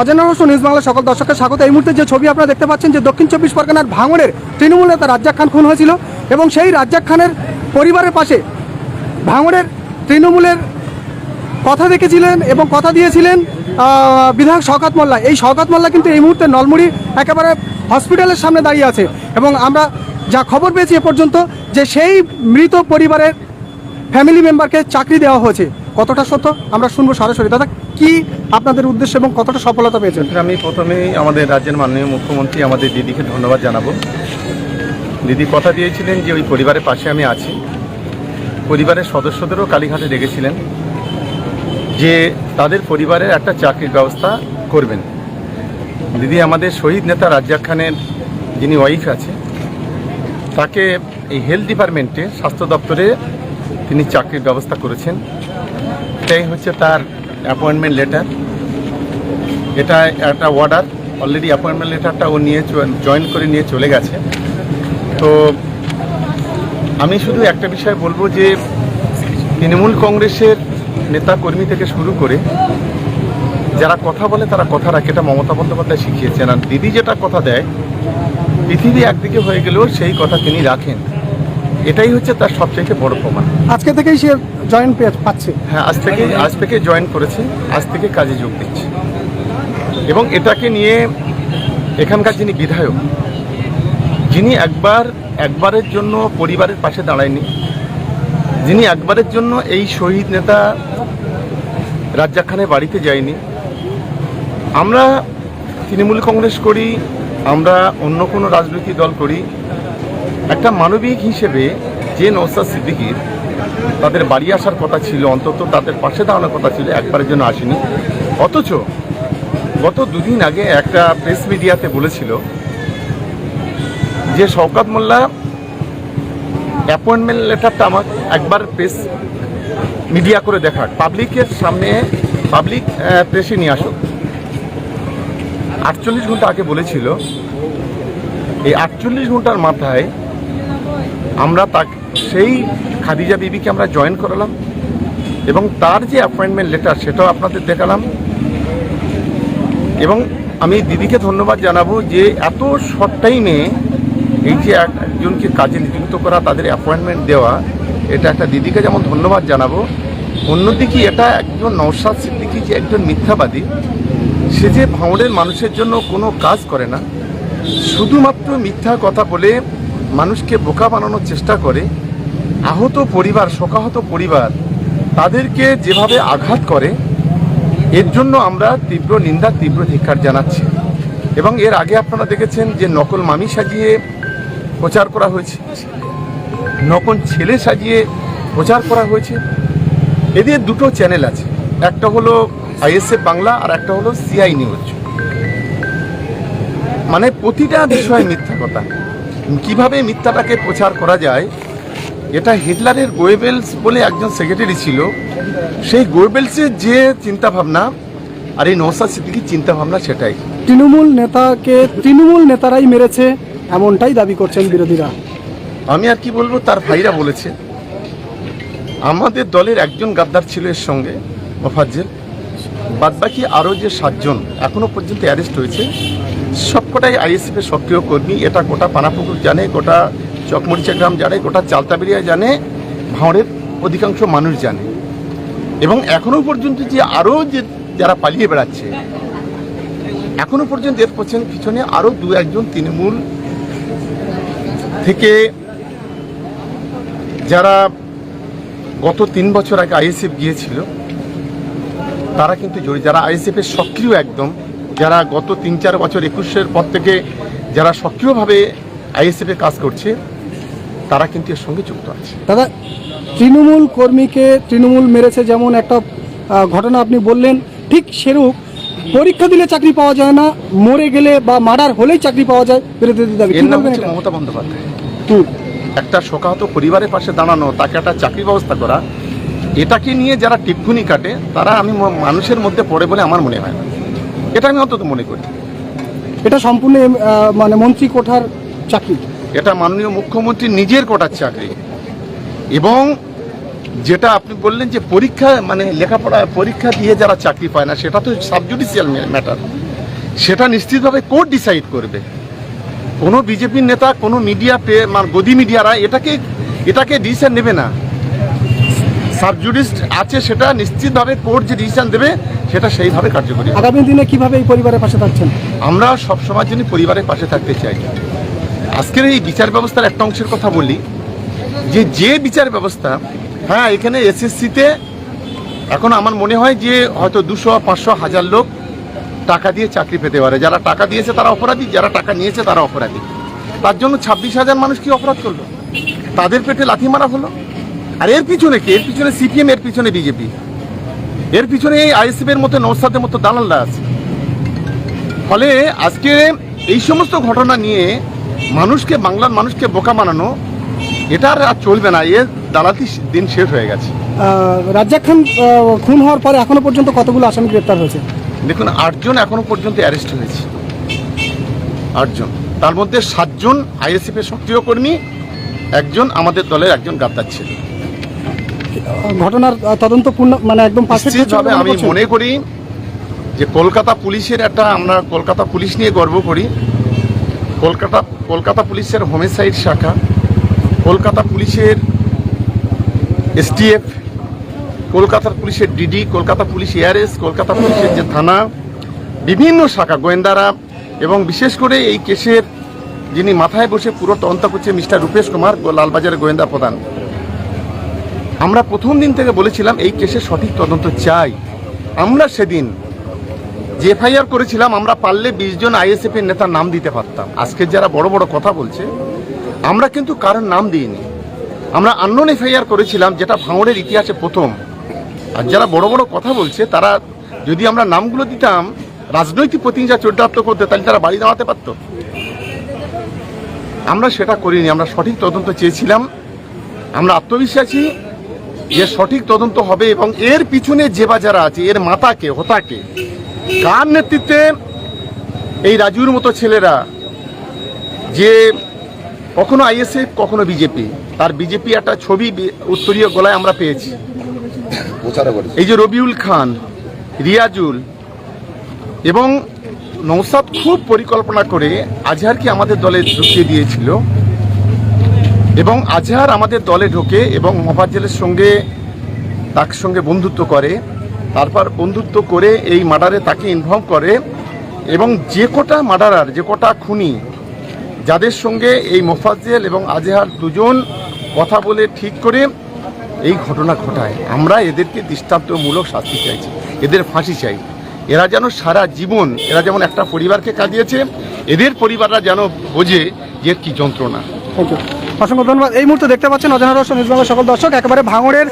অজেনা রসুন নিউজ বাংলা সকল দর্শকের স্বাগত। এই মুহূর্তে যে ছবি আপনারা দেখতে পাচ্ছেন, যে দক্ষিণ চব্বিশ পরগনার ভাঙড়ের তৃণমূল নেতা রাজ্জাক খান খুন হয়েছিল এবং সেই রাজ্জাক খানের পরিবারের পাশে ভাঙড়ের তৃণমূলের কথা দেখেছিলেন এবং কথা দিয়েছিলেন বিধায়ক শওকাত মোল্লা। এই শওকাত মোল্লা কিন্তু এই মুহূর্তে নলমুড়ি একেবারে হসপিটালের সামনে দাঁড়িয়ে আছে এবং আমরা যা খবর পেয়েছি এ পর্যন্ত যে সেই মৃত পরিবারের ফ্যামিলি মেম্বারকে চাকরি দেওয়া হয়েছে। কতটা সত্য? আমরা শুনব সরাসরি। দাদা কি আপনাদের উদ্দেশ্য এবং কতটা সফলতা পেয়েছেন? আমি প্রথমেই আমাদের রাজ্যের মাননীয় মুখ্যমন্ত্রী আমাদের দিদিকে ধন্যবাদ জানাব। দিদি কথা দিয়েছিলেন যে ওই পরিবারের পাশে আমি আছি। পরিবারের সদস্যদেরও কালীঘাটে ডেকেছিলেন যে তাদের পরিবারের একটা চাকরির ব্যবস্থা করবেন। দিদি আমাদের শহীদ নেতা রাজ্জাক খানের যিনি ওয়াইফ আছে, তাকে এই হেলথ ডিপার্টমেন্টে স্বাস্থ্য দপ্তরে তিনি চাকরির ব্যবস্থা করেছেন। এটাই হচ্ছে তার অ্যাপয়েন্টমেন্ট লেটার এটা একটা অর্ডার অলরেডি অ্যাপয়েন্টমেন্ট লেটারটা ও নিয়ে জয়েন করে নিয়ে চলে গেছে। তো আমি শুধু একটা বিষয় বলব যে, তৃণমূল কংগ্রেসের নেতা কর্মী থেকে শুরু করে যারা কথা বলে তারা কথা রাখে, এটা মমতা বন্দ্যোপাধ্যায় শিখিয়েছেন। আর দিদি যেটা কথা দেয়, পৃথিবী একদিকে হয়ে গেলেও সেই কথা তিনি রাখেন। এটাই হচ্ছে তার সবচেয়ে বড় প্রমাণ। আজকে থেকেই সে জয়েন পাচ্ছে। হ্যাঁ আজ থেকে আজ থেকে জয়েন করেছে আজ থেকে কাজে যোগ দিচ্ছে। এবং এটাকে নিয়ে এখানকার যিনি বিধায়ক যিনি একবার একবারের জন্য পরিবারের পাশে দাঁড়ায়নি যিনি একবারের জন্য এই শহীদ নেতা রাজ্জাক খানের বাড়িতে যায়নি আমরা তৃণমূল কংগ্রেস করি আমরা অন্য কোনো রাজনৈতিক দল করি একটা মানবিক হিসেবে যে নৌসাদ সিদ্দিকির তাদের বাড়ি আসার কথা ছিল, অন্তত তাদের পাশে দাঁড়ানোর কথা ছিল, একবারের জন্য আসেনি। অথচ গত দুদিন আগে একটা প্রেস মিডিয়াতে বলেছিল যে শওকাত মোল্লা অ্যাপয়েন্টমেন্ট লেটারটা আমার একবার প্রেস মিডিয়া করে দেখাক। পাবলিকের সামনে পাবলিক প্রেসে নিয়ে আসুক। আটচল্লিশ ঘণ্টা আগে বলেছিল, এই আটচল্লিশ ঘণ্টার মাথায় আমরা তাকে, সেই খাদিজা বিবিকে আমরা জয়েন করালাম এবং তার যে অ্যাপয়েন্টমেন্ট লেটার সেটাও আপনাদের দেখালাম। এবং আমি দিদিকে ধন্যবাদ জানাব যে এত শর্ট টাইমে এই যে এক- একজনকে কাজে নিযুক্ত করা, তাদের অ্যাপয়েন্টমেন্ট দেওয়া, এটা একটা দিদিকে যেমন ধন্যবাদ জানাব। অন্যদিকে এটা একজন নৌসাদ সিদ্দিকি যে একজন মিথ্যাবাদী, সে যে ভাঙড়ের মানুষের জন্য কোনো কাজ করে না, শুধুমাত্র মিথ্যা কথা বলে মানুষকে বোকা বানানোর চেষ্টা করে, আহত পরিবার, শোকাহত পরিবার তাদেরকে যেভাবে আঘাত করে, এর জন্য আমরা তীব্র নিন্দা, তীব্র ধিক্ষার জানাচ্ছি। এবং এর আগে আপনারা দেখেছেন যে নকল মামি সাজিয়ে প্রচার করা হয়েছে। নকল ছেলে সাজিয়ে প্রচার করা হয়েছে। এদের দুটো চ্যানেল আছে। একটা হলো আইএসএফ বাংলা আর একটা হলো সিআই নিউজ। মানে প্রতিটা বিষয় মিথ্যা কথা। কীভাবে মিথ্যাটাকে প্রচার করা যায় এটা হিটলারের গোয়েবেলস বলে একজন সেক্রেটারি ছিল। সেই গোয়েবেলসের যে চিন্তা ভাবনা আর এই নৌসাদ সিদ্দিকির চিন্তা ভাবনা সেটাই। তৃণমূল নেতাকে তৃণমূল নেতারাই মেরেছে এমনটাই দাবি করছেন বিরোধীরা। আমি আর কি বলব তার ভাইরা বলেছে। আমাদের দলের একজন গাদ্দার ছিল এর সঙ্গে মোফাজ্জেল বাদবাকি আরও যে সাতজন এখনও পর্যন্ত অ্যারেস্ট হয়েছে, সবকটাই আইএসএফ এর সক্রিয় কর্মী। এটা গোটা পানাপুকুর জানে, গোটা চকমরিচা গ্রাম জানে, গোটা চালতাবেরিয়া জানে, ভাঁড়ের অধিকাংশ মানুষ জানে। এবং এখনও পর্যন্ত যে আরও যে যারা পালিয়ে বেড়াচ্ছে, এখনও পর্যন্ত এর পেছনে পিছনে আরও দু একজন তৃণমূল থেকে যারা গত তিন বছর আগে আইএসএফ গিয়েছিল তারা কিন্তু জড়িত যারা আইএসএফ এর সক্রিয় একদম যারা গত তিন চার বছর একুশের পর থেকে যারা সক্রিয়ভাবে আইএসএফ কাজ করছে তারা কিন্তু এর সঙ্গে যুক্ত আছে দাদা তৃণমূল কর্মীকে তৃণমূল মেরেছে যেমন একটা ঘটনা আপনি বললেন ঠিক সেরূপ পরীক্ষা দিলে চাকরি পাওয়া যায় না মরে গেলে বা মার্ডার হলেই চাকরি পাওয়া যায় বিরোধীদের দাবি? মমতা বন্দ্যোপাধ্যায়। একটা শোকাহত পরিবারের পাশে দাঁড়ানো তাকে একটা চাকরি ব্যবস্থা করা এটাকে নিয়ে যারা টিপ্পুনি কাটে তারা আমি মানুষের মধ্যে পড়ে বলে আমার মনে হয় না। এটা আমি অন্তত মনে করি। এটা সম্পূর্ণ মানে মন্ত্রী কোঠার চাকরি। এটা মাননীয় মুখ্যমন্ত্রী নিজের কোটার চাকরি। এবং যেটা আপনি বললেন যে পরীক্ষা মানে লেখাপড়া পরীক্ষা দিয়ে যারা চাকরি পায় না সেটা তো সাবজুডিশিয়াল ম্যাটার। সেটা নিশ্চিতভাবে কোর্ট ডিসাইড করবে। কোনো বিজেপির নেতা কোনো মিডিয়া পে মানে গদি মিডিয়ারা এটাকে এটাকে ডিসিশন নেবে না। সাবজুডিস্ট আছে সেটা নিশ্চিতভাবে কোর্ট যে ডিসিশন দেবে সেটা সেইভাবে কার্যকরী আগামী দিনে কীভাবে এই পরিবারের পাশে থাকছেন? আমরা সবসময়ের জন্য পরিবারের পাশে থাকতে চাই আজকের এই বিচার ব্যবস্থার একটা অংশের কথা বলি যে যে বিচার ব্যবস্থা হ্যাঁ এখানে এসএসসিতে এখন আমার মনে হয় যে হয়তো দুশো পাঁচশো হাজার লোক টাকা দিয়ে চাকরি পেতে পারে। যারা টাকা দিয়েছে তারা অপরাধী যারা টাকা নিয়েছে তারা অপরাধী। তার জন্য ছাব্বিশ হাজার মানুষ কি অপরাধ করল? তাদের পেটে লাথি মারা হলো? আর এর পিছনে কি? এর পিছনে সিপিএম এর পিছনে বিজেপি। এর পিছনে এই আইএসএফ এর মতো নৌসাদের মতো দালালরা আছে। ফলে আজকে এই সমস্ত ঘটনা নিয়ে মানুষকে বাংলার মানুষকে বোকা বানানো এটা আর চলবে না। এর দালাতি দিন শেষ হয়ে গেছে। রাজ্জাক খান খুন হওয়ার পরে এখনও পর্যন্ত কতগুলো আসামি গ্রেপ্তার হয়েছে? দেখুন আটজন এখনও পর্যন্ত অ্যারেস্ট হয়েছে। আটজন। তার মধ্যে সাতজন আইএসএফ এর সক্রিয় কর্মী একজন আমাদের দলের একজন গাদ্দার ছিল। ঘটনার তদন্ত পূর্ণ মানে একদম নিশ্চিতভাবে আমি মনে করি যে কলকাতা পুলিশের একটা আমরা কলকাতা পুলিশ নিয়ে গর্ব করি। কলকাতা কলকাতা পুলিশের হোমিসাইড শাখা কলকাতা পুলিশের এসটিএফ কলকাতা পুলিশের ডিডি কলকাতা পুলিশ এয়ারএস কলকাতা পুলিশের যে থানা বিভিন্ন শাখা গোয়েন্দারা এবং বিশেষ করে এই কেসের যিনি মাথায় বসে পুরো তদন্ত করছে মিস্টার রূপেশ কুমার লালবাজারের গোয়েন্দা প্রধান। আমরা প্রথম দিন থেকে বলেছিলাম এই কেসের সঠিক তদন্ত চাই। আমরা সেদিন যে এফআইআর করেছিলাম, আমরা পারলে বিশ জন আইএসএফ এর নেতার নাম দিতে পারতাম। আজকে যারা বড় বড় কথা বলছে, আমরা কিন্তু কারোর নাম দিইনি। আমরা আননোন এফআইআর করেছিলাম, যেটা ভাঙড়ের ইতিহাসে প্রথম। আর যারা বড় বড় কথা বলছে, তারা যদি আমরা নামগুলো দিতাম, রাজনৈতিক প্রতিনিধি চরিতার্থ করতে, তাহলে তারা বাড়ি দাঁড়াতে পারতো। আমরা সেটা করিনি, আমরা সঠিক তদন্ত চেয়েছিলাম। আমরা আত্মবিশ্বাসী যে সঠিক তদন্ত হবে এবং এর পিছনে যে বা যারা আছে এর মাতাকে হতাকে কার নেতৃত্বে এই রাজুর মতো ছেলেরা যে কখনো আইএসএফ কখনো বিজেপি তার বিজেপি একটা ছবি উত্তরীয় গলায় আমরা পেয়েছি। এই যে রবিউল খান রিয়াজুল এবং নৌসাদ খুব পরিকল্পনা করে আজহারকে আমাদের দলে ঢুকিয়ে দিয়েছিল। এবং আজহার আমাদের দলে ঢোকে এবং মোফাজ্জেলের সঙ্গে, তার সঙ্গে বন্ধুত্ব করে। তারপর বন্ধুত্ব করে এই মার্ডারে তাকে ইনভলভ করে এবং যে কটা মার্ডারার, যে কটা খুনি, যাদের সঙ্গে এই মোফাজ্জেল এবং আজহার দুজন কথা বলে ঠিক করে এই ঘটনা ঘটায়। আমরা এদেরকে দৃষ্টান্তমূলক শাস্তি চাইছি, এদের ফাঁসি চাই। এরা যেন সারা জীবন, এরা যেমন একটা পরিবারকে কাঁদিয়েছে, এদের পরিবাররা যেন বোঝে যে কি যন্ত্রণা। অসংখ্য ধন্যবাদ। এই মুহূর্তে দেখতে পাচ্ছেন অজানা রহস্য নিউজবাংলার সকল দর্শক, একেবারে ভাঙড়ের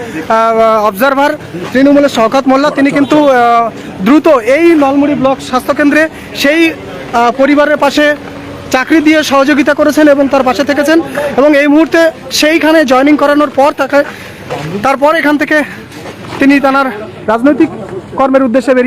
অবজারভার তৃণমূলের শওকত মোল্লা, তিনি কিন্তু দ্রুত এই নলমুড়ি ব্লক স্বাস্থ্যকেন্দ্রে সেই পরিবারের পাশে চাকরি দিয়ে সহযোগিতা করেছেন এবং তার পাশে থেকেছেন এবং এই মুহূর্তে সেইখানে জয়েনিং করানোর পর তাকে, তারপর এখান থেকে তিনি তার রাজনৈতিক কর্মের উদ্দেশ্যে